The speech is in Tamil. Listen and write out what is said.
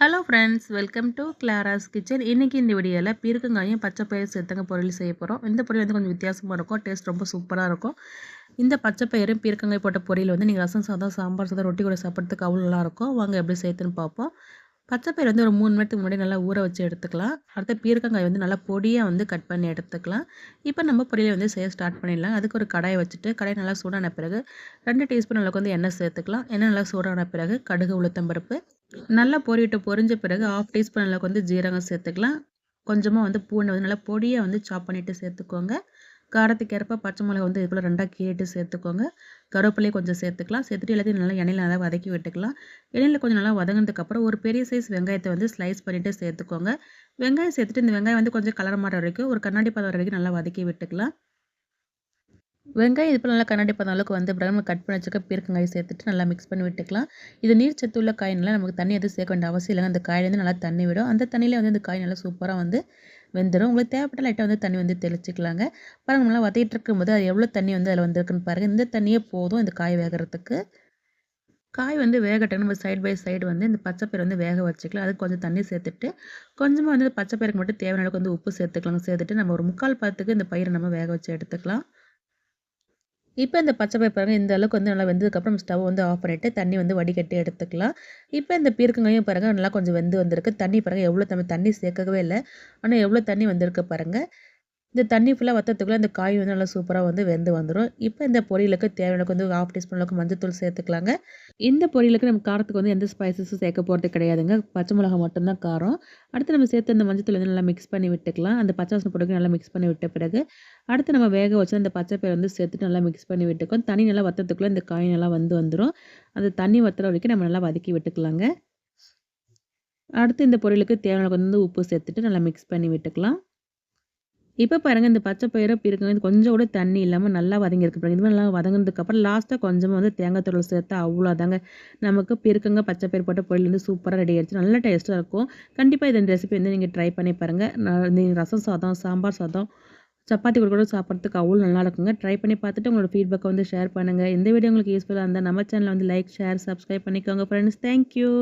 Hello friends welcome to Clara's kitchen இன்றைக்கி இந்த வீடியோவில் பீர்க்கங்காயும் பச்சை பயிர் சேர்த்தங்க பொருள் செய்ய போகிறோம் இந்த பொரியல் வந்து கொஞ்சம் வித்தியாசமாக இருக்கும். டேஸ்ட் ரொம்ப சூப்பராக இருக்கும். இந்த பச்சை பயிரும் பீர்க்கங்காய் போட்ட பொரியல் வந்து நீங்கள் ரசம் சாதம் சாம்பார் சாதம் ரொட்டி கூட சாப்பிட்றதுக்கு அவ்வளோ நல்லாயிருக்கும். வாங்க எப்படி சேர்த்துன்னு பார்ப்போம். பச்சை பயிர் வந்து ஒரு மூணு மணிக்கு முன்னாடி நல்லா ஊற வச்சு எடுத்துக்கலாம். அடுத்த பீர்க்கங்காய் வந்து நல்லா பொடியாக வந்து கட் பண்ணி எடுத்துக்கலாம். இப்போ நம்ம பொரியலை வந்து செய்ய ஸ்டார்ட் பண்ணிடலாம். அதுக்கு ஒரு கடாயை வச்சுட்டு கடாய் நல்லா சூடான பிறகு ரெண்டு டீஸ்பூன் அளவுக்கு வந்து எண்ணெய் சேர்த்துக்கலாம். எண்ணெய் நல்லா சூடான பிறகு கடுகு உளுத்தம்பருப்பு நல்லா பொரிட்டு பொரிஞ்ச பிறகு ஆஃப் டீஸ்பூன் அளவுக்கு வந்து ஜீரகம் சேர்த்துக்கலாம். கொஞ்சமாக வந்து பூண்டை வந்து நல்லா பொடியாக வந்து சாப் பண்ணிவிட்டு சேர்த்துக்கோங்க. காரத்துக்கு ஏற்ப பச்சை மிளகா வந்து இதுக்குள்ளே ரெண்டாக கீறிட்டு சேர்த்துக்கோங்க. கருவேப்பிலையும் கொஞ்சம் சேர்த்துக்கலாம். சேர்த்துட்டு எல்லாத்தையும் நல்லா எண்ணெயில் நல்லா வதக்கி விட்டுக்கலாம். எண்ணெயில் கொஞ்சம் நல்லா வதங்கினதுக்கப்புறம் ஒரு பெரிய சைஸ் வெங்காயத்தை வந்து ஸ்லைஸ் பண்ணிவிட்டு சேர்த்துக்கோங்க. வெங்காயம் சேர்த்துட்டு இந்த வெங்காயம் வந்து கொஞ்சம் கலர் மாற வரைக்கும் ஒரு கண்ணாடி பதம் வரைக்கும் நல்லா வதக்கி விட்டுக்கலாம். வெங்காயம் இது போல் நல்லா கண்ணாடி பார்த்த அளவுக்கு வந்து பிரதமர் கட் பண்ணி வச்சுக்க பீர்க்கங்காய் சேர்த்துட்டு நல்லா மிக்ஸ் பண்ணி விட்டுக்கலாம். இது நீர் சத்து உள்ள காயினால நமக்கு தண்ணி எதுவும் சேர்க்க வேண்டிய அவசியம் இல்லைங்க. அந்த காயிலேருந்து நல்லா தண்ணி விடும். அந்த தண்ணியில் வந்து இந்த காய் நல்லா சூப்பராக வந்து வெந்துடும் உங்களுக்கு தேவைப்பட்ட லைட்டாக வந்து தண்ணி வந்து தெளிச்சிக்கலாங்க. பாருங்கள் நல்லா வதக்கிட்டு இருக்கும்போது அது எவ்வளோ தண்ணி வந்து அதில் வந்துருக்குன்னு பாருங்கள் இந்த தண்ணியே போதும் இந்த காய் வேகிறதுக்கு. காய் வந்து வேகட்டும். நம்ம சைடு பை சைடு வந்து இந்த பச்சைப்பயிர் வந்து வேக வச்சுக்கலாம். அதுக்கு கொஞ்சம் தண்ணி சேர்த்துட்டு கொஞ்சமாக வந்து பச்சைப்பயிருக்கு மட்டும் தேவையான அளவுக்கு வந்து உப்பு சேர்த்துக்கலாம் சேர்த்துட்டு நம்ம ஒரு முக்கால் பாத்துக்கு இந்த பயிரை நம்ம வேக வச்சு எடுத்துக்கலாம். இப்போ இந்த பச்சை பயிர் இந்த அளவுக்கு வந்து நல்லா வெந்ததுக்கப்புறம் ஸ்டவ் வந்து ஆஃப் பண்ணிவிட்டு தண்ணி வந்து வடிகட்டி எடுத்துக்கலாம். இப்போ இந்த பீர்க்கங்காயும் பாருங்கள் நல்லா கொஞ்சம் வெந்து வந்திருக்கு. தண்ணி பாருங்கள் எவ்வளோ தண்ணி தண்ணி சேர்க்கவே இல்லை. ஆனால் எவ்வளோ தண்ணி வந்திருக்கு பாருங்கள் இந்த தண்ணி ஃபுல்லாக வற்றத்துக்குள்ளே அந்த காய் வந்து நல்லா சூப்பராக வந்து வெந்து வந்துடும் இப்போ இந்த பொரியலுக்கு தேவையான வந்து ஹாஃப் டீஸ்பூன் அளவுக்கு மஞ்சத்தூள் சேர்த்துக்கலாங்க. இந்த பொரியலுக்கு நம்ம காரத்துக்கு வந்து எந்த ஸ்பைசஸும் சேர்க்க போகிறது கிடையாதுங்க. பச்சை மிளகா மட்டும்தான் காரம். அடுத்து நம்ம சேர்த்து அந்த மஞ்சத்தூள் வந்து நல்லா மிக்ஸ் பண்ணி விட்டுக்கலாம். அந்த பச்சை வாசனை பொருளுக்கு நல்லா மிக்ஸ் பண்ணி விட்ட பிறகு அடுத்து நம்ம வேக வச்சு அந்த பச்சை பயிர் வந்து சேர்த்துட்டு நல்லா மிக்ஸ் பண்ணி விட்டுக்கோம் தண்ணி நல்லா வற்றத்துக்குள்ளே இந்த காய் நல்லா வந்து வந்துடும் அந்த தண்ணி வற்றுற வரைக்கும் நம்ம நல்லா வதக்கி விட்டுக்கலாங்க. அடுத்து இந்த பொரியலுக்கு தேவையான வந்து உப்பு சேர்த்துட்டு நல்லா மிக்ஸ் பண்ணி விட்டுக்கலாம். இப்போ பாருங்கள் இந்த பச்சை பயிரை பிறகு கொஞ்சம் கூட தண்ணி இல்லாமல் நல்லா வதங்கியிருக்கு பாருங்கள் இது மாதிரி நல்லா வதங்கினதுக்கப்புறம் லாஸ்ட்டாக கொஞ்சமாக வந்து தேங்காய் தூள் சேர்த்தா அவ்வளோதாங்க நமக்கு பிறக்குங்க பச்சை பயிர் போட்ட பொரியல் வந்து சூப்பராக ரெடி ஆயிடுச்சு. நல்லா டேஸ்ட்டாக இருக்கும். கண்டிப்பாக இந்த ரெசிபி வந்து நீங்கள் ட்ரை பண்ணி பாருங்கள் நீங்கள் ரசம் சாதம் சாம்பார் சாதம் சப்பாத்தி கூட கூட சாப்பிட்றதுக்கு அவ்வளோ நல்லா இருக்குங்க. ட்ரை பண்ணி பார்த்துட்டு உங்களோட ஃபீட்பேக்கை வந்து ஷேர் பண்ணுங்கள் இந்த வீடியோ உங்களுக்கு யூஸ்ஃபுல்லாக இருந்தால் நம்ம சேனலில் வந்து லைக் ஷேர் சப்ஸ்கிரைப் பண்ணிக்கோங்க ஃப்ரெண்ட்ஸ் தேங்க்யூ